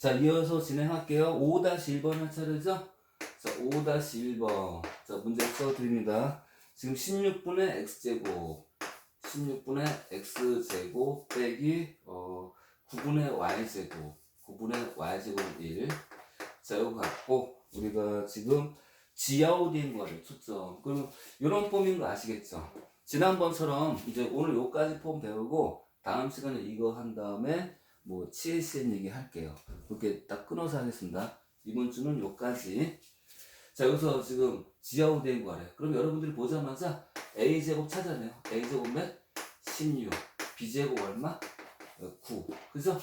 자, 이어서 진행할게요. 5-1번 할 차례죠? 자, 5-1번. 자, 문제 써드립니다. 지금 16분의 x제곱, 16분의 x제곱 빼기, 어, 9분의 y제곱, 9분의 y제곱 1. 자, 이거 갖고, 우리가 지금 지아오디인 거를 초점. 그럼 이런 폼인 거 아시겠죠? 지난번처럼 이제 오늘 요까지 폼 배우고, 다음 시간에 이거 한 다음에, 뭐, CSN 얘기 할게요. 그렇게 딱 끊어서 하겠습니다. 이번 주는 요까지. 자, 여기서 지금 지하우대인 거래. 그럼 여러분들이 보자마자 A제곱 찾아내요. A제곱 몇? 16. B제곱 얼마? 어, 9. 그죠?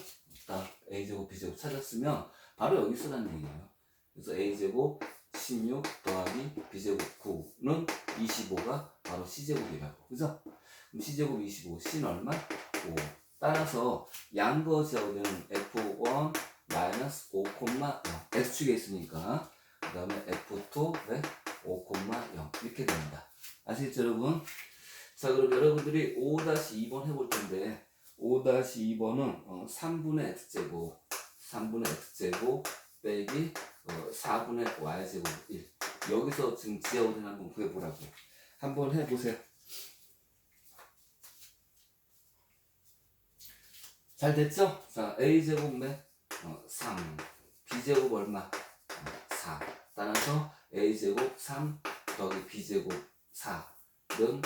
딱 A제곱, B제곱 찾았으면 바로 여기 쓰라는 얘기예요. 그래서 A제곱 16 더하기 B제곱 9는 25가 바로 C제곱이라고. 그죠? 그럼 C제곱 25, C는 얼마? 5. 따라서 양거 지하우대는 F1 마이너스 5,0 X축에 있으니까 그 다음에 F2 네? 5,0 이렇게 됩니다. 아시겠죠 여러분? 자 그럼 여러분들이 5-2번 해볼 텐데 5-2번은 어, 3분의 X제곱 3분의 X제곱 빼기 어, 4분의 Y제곱 1 여기서 지금 지하우대 한번 구해보라고 한번 해보세요. 잘 됐죠? 자 A제곱 몇? 어, 3 B제곱 얼마? 어, 4 따라서 A제곱 3 더하기 B제곱 4는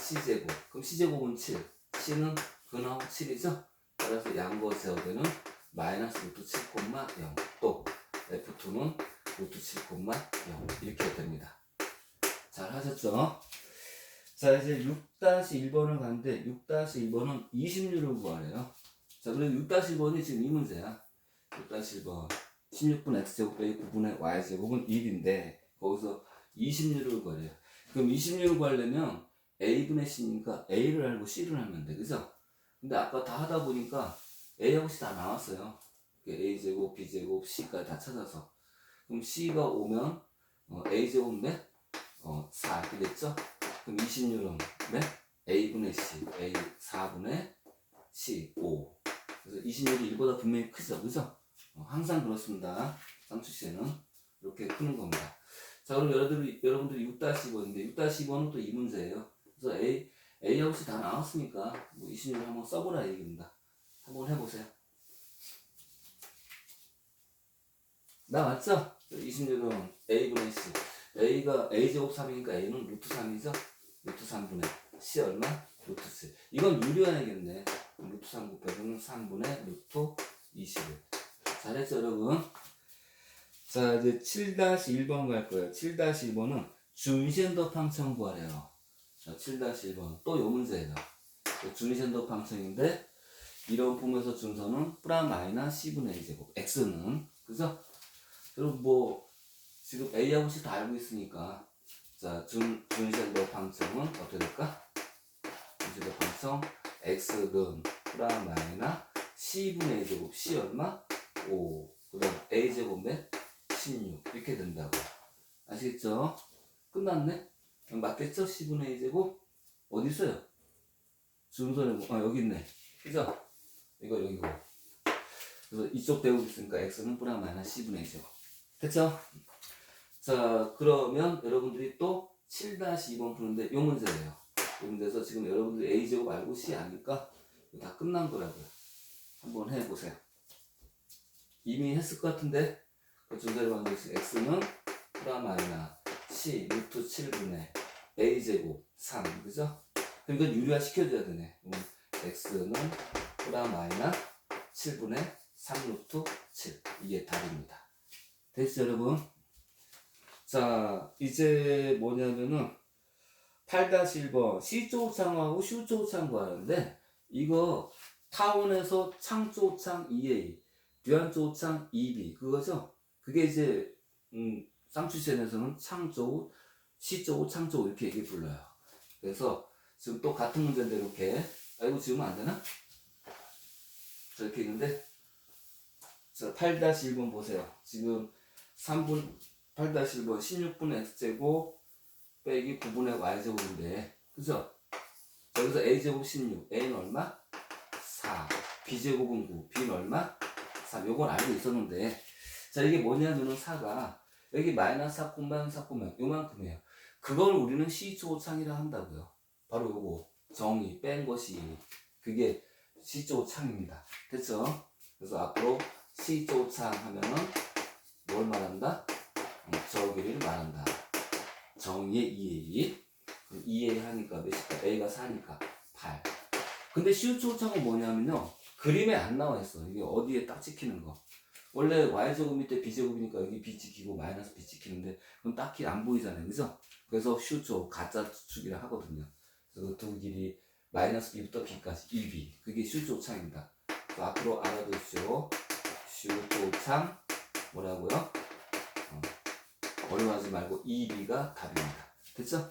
C제곱 그럼 C제곱은 7 C는 근하고 7이죠? 따라서 양거 제곱에는 마이너스 루트 7,0 또 F2는 루트 7,0 이렇게 됩니다 잘 하셨죠? 자 이제 6-1번을 가는데 6-1번은 20류를 구하래요 자 그래서 6-1번이 지금 이 문제야 6-1번 16분 x제곱 빼기 9분의 y제곱은 1인데 거기서 20류를 구하래요 그럼 20류를 구하려면 a분의 c니까 a를 알고 c를 하면 돼 그죠? 근데 아까 다 하다 보니까 a하고 c 다 나왔어요 a제곱 b제곱 c까지 다 찾아서 그럼 c가 오면 어, a제곱 몇? 어, 4 이렇게 됐죠? 그럼 20류는 몇? a분의 c a 4분의 c 5 그래서 20률이 1보다 분명히 크죠 그죠? 어, 항상 그렇습니다. 쌍추시에는 이렇게 푸는 겁니다. 자, 그럼 여러분들이, 여러분들이 6-2번인데, 6-2번은 또 이 문제예요. 그래서 A, A하고 다 나왔으니까, 뭐 20률 한번 써보라 얘기입니다. 한번 해보세요. 나왔죠? 20률은 A분의 C. A가 A제곱 3이니까 A는 루트 3이죠? 루트 3분의 C 얼마? 루트 7. 이건 유리해야겠네. 루트 3 곱해서는 3분의 루트 21. 잘했죠, 여러분? 자, 이제 7-1번 갈 거예요. 7-1번은 준센더 팡청 구하래요. 자, 7-1번. 또 요 문제예요. 준센더 팡청인데, 이런 폼에서 준선은 프라 마이너 C분의 A제곱. X는. 그죠? 그럼 뭐, 지금 A하고 C 다 알고 있으니까, 자, 준, 준센더 팡청은 어떻게 될까? 준센더 팡청, X는 프라 마이너 C분의 A제곱. C 얼마? 5. 그 다음 A제곱 몇? 16. 이렇게 된다고. 아시겠죠? 끝났네? 맞겠죠? 10분의 A제곱? 어디 있어요? 준선에, 뭐- 아, 여기 있네. 그죠? 이거 여기고. 그래서 이쪽 배우고 있으니까 X는 뿌라 마이너 10분의 A제곱. 됐죠? 자, 그러면 여러분들이 또 7-2번 푸는데 요 문제예요. 요 문제에서 지금 여러분들이 A제곱 알고 C 이거 다 끝난 거라고요. 한번 해보세요. 이미 했을 것 같은데 그 준대로 만들수 x는 프라 마이너 c 루트 7분의 a 제곱 3 그죠? 이건 유리화 시켜줘야 되네. x는 프라 마이너 7분의 3 루트 7 이게 답입니다. 됐죠 여러분? 자 이제 뭐냐면은 8-1번 C조창하고 C조창 구하는데 이거 타원에서 창조창 2A 듀안조창 2B 그거죠? 그게 이제 음, 쌍추시엔에서는 창조, 시조, 창조 이렇게 얘기 불러요. 그래서 지금 또 같은 문제인데 이렇게 아이고 지우면 안 되나? 저렇게 있는데 자 8-1번 보세요. 지금 3분 8-1번 16분의 x제곱 빼기 9분의 y제곱인데 그죠? 여기서 a제곱 16, a는 얼마? 4 b제곱은 9, b는 얼마? 4 3 요건 알고 있었는데 자 이게 뭐냐면은 4가 여기 마이너스 4 콤마이너스 4 콤마 요만큼이에요 그걸 우리는 시초창이라 한다고요 바로 요거 정의 뺀 것이 그게 시초창입니다 됐죠? 그래서 앞으로 시초창 하면은 뭘 말한다? 음, 저 길이를 말한다 정의의 2A 2A 하니까 몇일까? A가 4니까 8 근데 시초창은 뭐냐면요. 그림에 안 나와 있어. 이게 어디에 딱 찍히는 거. 원래 y제곱 밑에 b제곱이니까 여기 b 찍히고 마이너스 b 찍히는데 그건 딱히 안 보이잖아요. 그죠? 그래서 슈초 가짜 축이라 하거든요. 그래서 그두 길이 마이너스 b부터 b까지 1b 그게 슈초창입니다. 앞으로 알아두십시오. 슈초창 뭐라고요? 어, 어려워하지 말고 2b가 답입니다. 됐죠?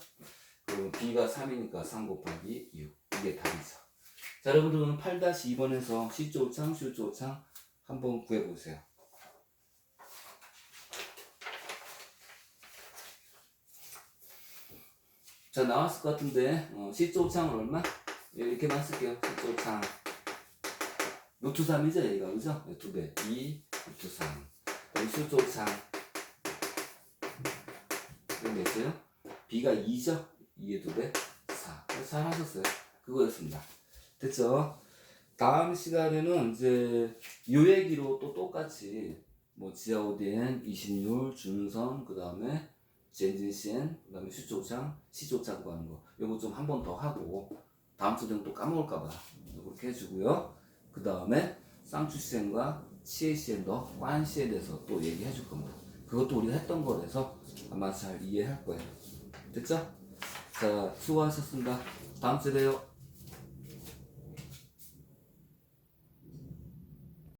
그리고 b가 3이니까 3 곱하기 6 이게 답이죠. 자 여러분들은 8-2번에서 시초창 슈초창 한번 구해보세요. 자 나왔을 것 같은데 어, 시초창은 얼마? 이렇게만 쓸게요. 시초창. 루트 3이죠 얘가? 그죠? 네, 두 배. 2 루트 3 그럼 시초창 몇이에요? b가 2죠? 2의 두배? 4 잘 하셨어요. 그거였습니다. 됐죠? 다음 시간에는 이제 요 얘기로 또 똑같이 뭐 지하 오디엔, 이신율, 준선, 그 다음에 젠진시엔, 그 다음에 시조장, 시조장 구 하는 거. 요거 좀 한 번 더 하고 다음 주에는 또 까먹을까봐 그렇게 해주고요. 그 다음에 쌍추시엔과 치에시엔더, 관시에 대해서 또 얘기해 줄 겁니다 그것도 우리가 했던 거라서 아마 잘 이해할 거예요. 됐죠? 자 수고하셨습니다. 다음 주에 봬요